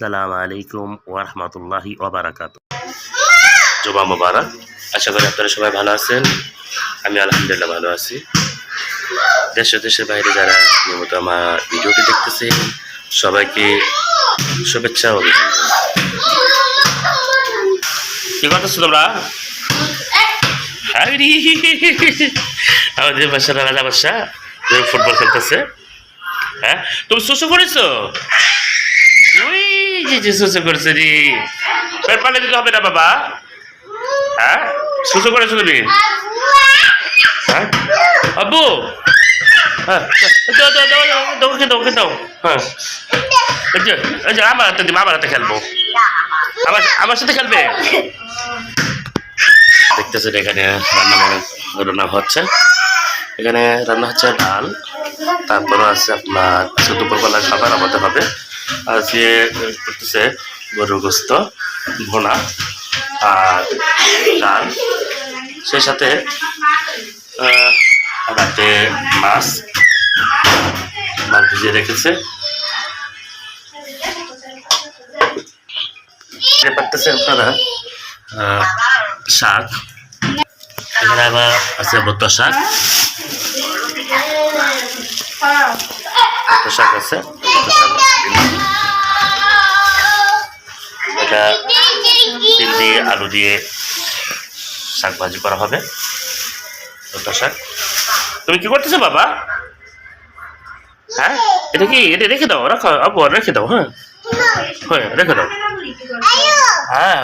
আসসালামু আলাইকুম ওরহমতুল্লাহি ওবরাকাত জুমা মুবারক। আশা করি আপনারা সবাই ভালো আছেন। আমি আলহামদুলিল্লাহ ভালো আছি। দেশ দেশের বাইরে যারা নিয়মিত আমার ভিডিওটি দেখতেছেন সবাইকে শুভেচ্ছা ও অভিনন্দন। কি করতেছো তোমরা? আমাদের বাসার রাজা বাসা ফুটবল খেলতেছে। হ্যাঁ? তুমি শুশু করেছ? যে যে শুশু করেছে পেট পালে হবে না, বাবা। হ্যাঁ? শুশু করেছ তুমি হ্যাঁ? হ্যাঁ দাও হ্যাঁ। আমার হাতে আমার খেলব। আমার আমার সাথে খেলবে? দেখতেছেন এখানে রান্না হচ্ছে। এখানে রান্না হচ্ছে ডাল। তারপরে আছে আপনার, দুপুরবেলা খাবার আমাদের হবে। আজকে করতেছে গরুর গোস্ত, ভোনা আর ডাল সেই সাথে রাতে মাছ মাছ ভিজিয়ে রেখেছে পারতেছে আপনারা শাক। এখানে আবার আছে ভুট্টা শাক। ভুট্টা শাক আছে। এটা তিল দিয়ে আলু দিয়ে শাক ভাজি করা হবে। ভুট্টা শাক। তুমি কি করতেছো, বাবা? হ্যাঁ? এটা কি? এটা রেখে দাও, রাখো আবু রেখে দাও হ্যাঁ? হ্যাঁ রেখে দাও। হ্যাঁ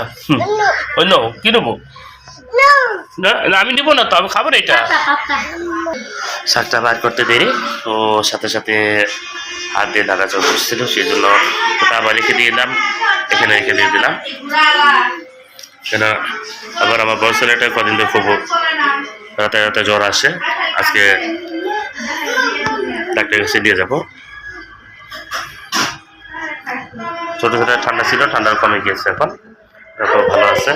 নো কি নেব? না না, আমি নেব না তো আমি খাব না এটা। শাকটা বার করতে দেরি তো সাথে সাথে হাত দিয়ে দাদা চলে এসেছিল সেই জন্য ওটা আবার রেখে দিয়ে দিলাম এখানে রেখে দিয়ে দিলাম। কেন আবার আমার বড় ছেলেটা কদিন ধরে খুব রাতে রাতে জ্বর আসে আজকে ডাক্তারের কাছে দিয়ে যাব। ছোটো ছোটো ঠান্ডা ছিল ঠান্ডা কমে গিয়েছে এখন এখন ভালো আছে।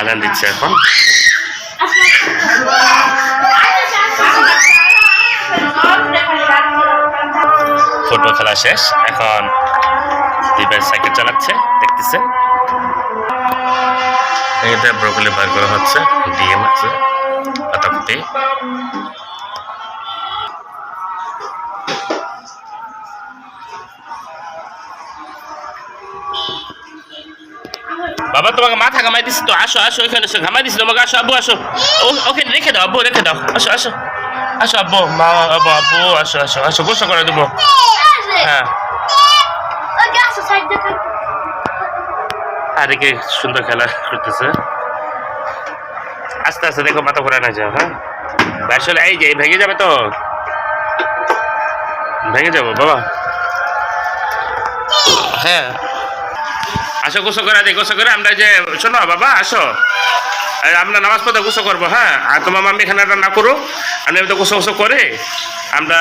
আগান দিচ্ছে এখন। ফুটবল খেলা শেষ। এখন ভাই সাইকেল চালাচ্ছে, দেখতেছে। এটা ব্রকলি বার করা হচ্ছে, ডিএম আছে পাতাকুটি বাবা, তোমাকে মাথা ঘামাই দিছি তো। আসো আসো এখানে এসো ঘামাই দিছি তোমাকে। আসো, আব্বু, আসো। ও- ওকে রেখে দাও, আব্বু, রেখে দাও। আসো আসো। আসো, আব্বু, মা, আব্বু আব্বু, আসো আসো আসো। গোসল করে দেবো। হ্যাঁ। আর একে সুন্দর খেলা করতেছে। আস্তে আস্তে দেখো, মাথা ঘোরা না যাও হ্যাঁ আসলে এই যে ভেঙে যাবে তো? ভেঙে যাব, বাবা। হ্যাঁ। আসো, গোসল করে দিই গোসল করে। আমরা যে, শোনো, বাবা, আসো। আমরা নামাজ পড়তে গোসল করব হ্যাঁ? আর তোমার মাম্মি এখানে রান্না করো আমি তো গোসল গোসল করে আমরা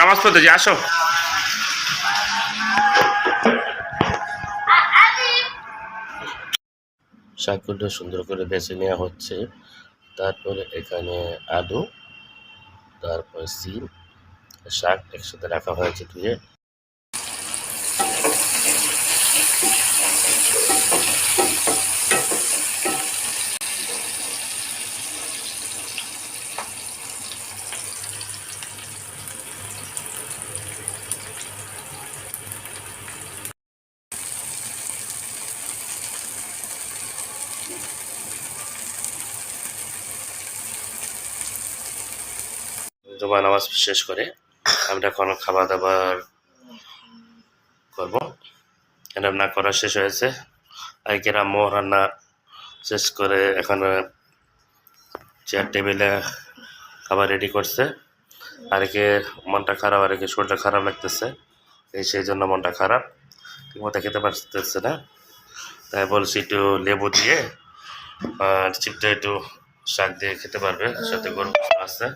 নামাজ পড়তে যাই, আসো। শাকগুলো সুন্দর করে বেছে নেওয়া হচ্ছে। তারপরে এখানে আলু, তারপর সিম, শাক একসাথে রাখা হয়েছে ধুয়ে। জমা নামাজ শেষ করে আমরা এখন খাবার দাবার করব। রান্না করা শেষ হয়েছে। আজকে রাম্মু রান্না শেষ করে এখানে চেয়ার টেবিলে খাবার রেডি করছে। আর একে মনটা খারাপ আর একে শরীরটা খারাপ লাগতেছে। এই সেই জন্য মনটা খারাপ। ঠিকমতো খেতে পারতেছে না। তাই বলছি একটু লেবু দিয়ে, আর চিপটা একটু শাক দিয়ে খেতে পারবে, সাথে গরু আছে।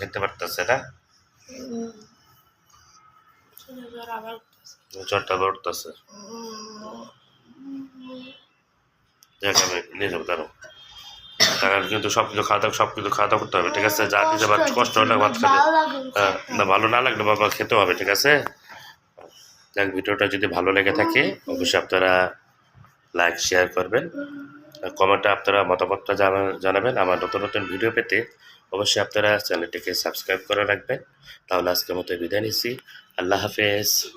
খেতে পারতেছে না। জ্বরটা উঠতেছে। দেখ আমি নিয়ে যাব দাঁড়ো টাকার কিন্তু সব কিছু খাওয়া দাওয়া সব কিছু খাওয়া দাওয়া করতে হবে ঠিক আছে? যা দিতে পারছি কষ্ট হলে ভাত খাবে। হ্যাঁ না ভালো না লাগলে বাবা খেতে হবে ঠিক আছে? যাক ভিডিওটা যদি ভালো লেগে থাকে অবশ্যই আপনারা লাইক শেয়ার করবেন। কমেন্টে আপনারা মতামতটা জানা- জানাবেন। আমার নতুন নতুন ভিডিও পেতে অবশ্যই আপনারা চ্যানেলটিকে সাবস্ক্রাইব করে রাখবেন। তাহলে আজকের মতো বিদায় নিচ্ছি। আল্লাহ হাফেজ।